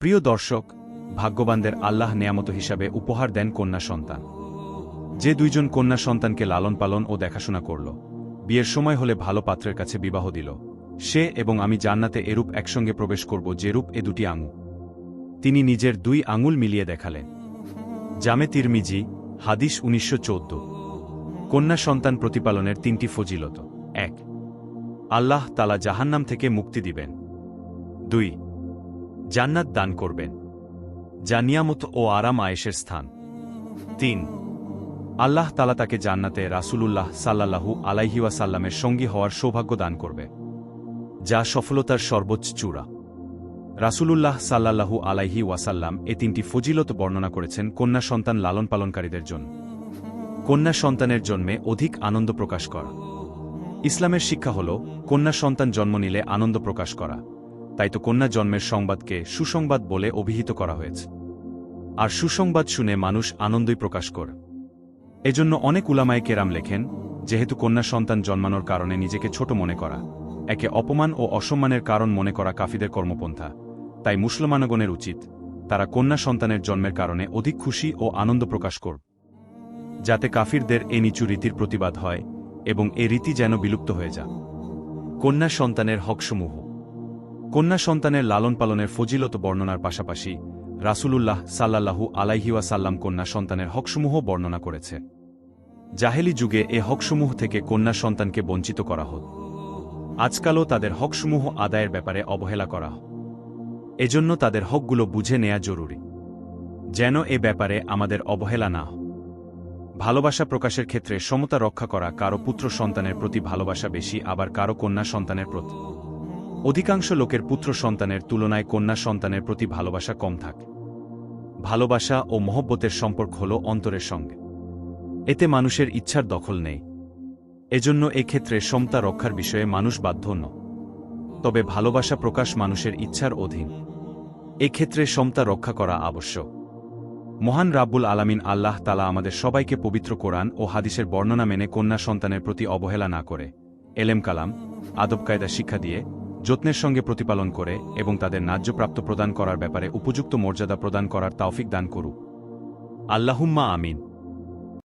প্রিয় দর্শক, ভাগ্যবানদের আল্লাহ নেয়ামত হিসাবে উপহার দেন কন্যা সন্তান। যে দুইজন কন্যা সন্তানকে লালন পালন ও দেখাশোনা করল, বিয়ের সময় হলে ভালো পাত্রের কাছে বিবাহ দিল। সে এবং আমি জান্নাতে এরূপ একসঙ্গে প্রবেশ করব যেরূপ এ দুটি আঙু তিনি নিজের দুই আঙুল মিলিয়ে দেখালেন। জামে তিরমিজি, হাদিস উনিশশো চৌদ্দ। কন্যা সন্তান প্রতিপালনের তিনটি ফজিলত। এক, আল্লাহ তালা জাহান্নাম থেকে মুক্তি দিবেন। দুই জান্নাত দান করবেন, যা নিয়ামত ও আরাম আয়েশের স্থান। তিন, আল্লাহ তালা তাকে জান্নাতে রাসূলুল্লাহ সাল্লাল্লাহু আলাইহি ওয়াসাল্লামের সঙ্গী হওয়ার সৌভাগ্য দান করবে, যা সফলতার সর্বোচ্চ চূড়া। রাসূলুল্লাহ সাল্লাল্লাহু আলাইহি ওয়াসাল্লাম এ তিনটি ফজিলত বর্ণনা করেছেন কন্যা সন্তান লালন পালনকারীদের জন্য। কন্যা সন্তানের জন্মে অধিক আনন্দ প্রকাশ করা। ইসলামের শিক্ষা হল, কন্যা সন্তান জন্ম নিলে আনন্দ প্রকাশ করা। তাই তো কন্যা জন্মের সংবাদকে সুসংবাদ বলে অভিহিত করা হয়েছে। আর সুসংবাদ শুনে মানুষ আনন্দই প্রকাশ করে। এজন্য অনেক উলামায় কেরাম লেখেন, যেহেতু কন্যা সন্তান জন্মানোর কারণে নিজেকে ছোট মনে করা, একে অপমান ও অসম্মানের কারণ মনে করা কাফিদের কর্মপন্থা, তাই মুসলমানগণের উচিত তারা কন্যা সন্তানের জন্মের কারণে অধিক খুশি ও আনন্দ প্রকাশ কর যাতে কাফিরদের এ নিচু রীতির প্রতিবাদ হয় এবং এ রীতি যেন বিলুপ্ত হয়ে যা কন্যা সন্তানের হকসমূহ কন্যা সন্তানের লালন পালনের ফজিলত বর্ণনার পাশাপাশি রাসূলুল্লাহ সাল্লাল্লাহু আলাইহিওয়া সাল্লাম কন্যা সন্তানের হকসমূহ বর্ণনা করেছে। জাহেলি যুগে এ হকসমূহ থেকে কন্যা সন্তানকে বঞ্চিত করা হত আজকালও তাদের হকসমূহ আদায়ের ব্যাপারে অবহেলা করা এজন্য তাদের হকগুলো বুঝে নেয়া জরুরি। যেন এ ব্যাপারে আমাদের অবহেলা না ভালোবাসা প্রকাশের ক্ষেত্রে সমতা রক্ষা করা কারও পুত্র সন্তানের প্রতি ভালোবাসা বেশি, আবার কারও কন্যা সন্তানের প্রতি। অধিকাংশ লোকের পুত্র সন্তানের তুলনায় কন্যা সন্তানের প্রতি ভালোবাসা কম থাকে। ভালোবাসা ও মহব্বতের সম্পর্ক হল অন্তরের সঙ্গে। এতে মানুষের ইচ্ছার দখল নেই। এজন্য এক্ষেত্রে সমতা রক্ষার বিষয়ে মানুষ বাধ্য ন। তবে ভালোবাসা প্রকাশ মানুষের ইচ্ছার অধীন। এক্ষেত্রে সমতা রক্ষা করা আবশ্যক। মহান রাব্বুল আলামিন আল্লাহ তালা আমাদের সবাইকে পবিত্র কোরআন ও হাদিসের বর্ণনা মেনে কন্যা সন্তানের প্রতি অবহেলা না করে, এলেম কালাম, আদব কায়দা শিক্ষা দিয়ে যত্নের সঙ্গে প্রতিপালন করে এবং তাদের ন্যায্যপ্রাপ্ত প্রদান করার ব্যাপারে উপযুক্ত মর্যাদা প্রদান করার তাওফিক দান করুক। আল্লাহুম্মা আমিন।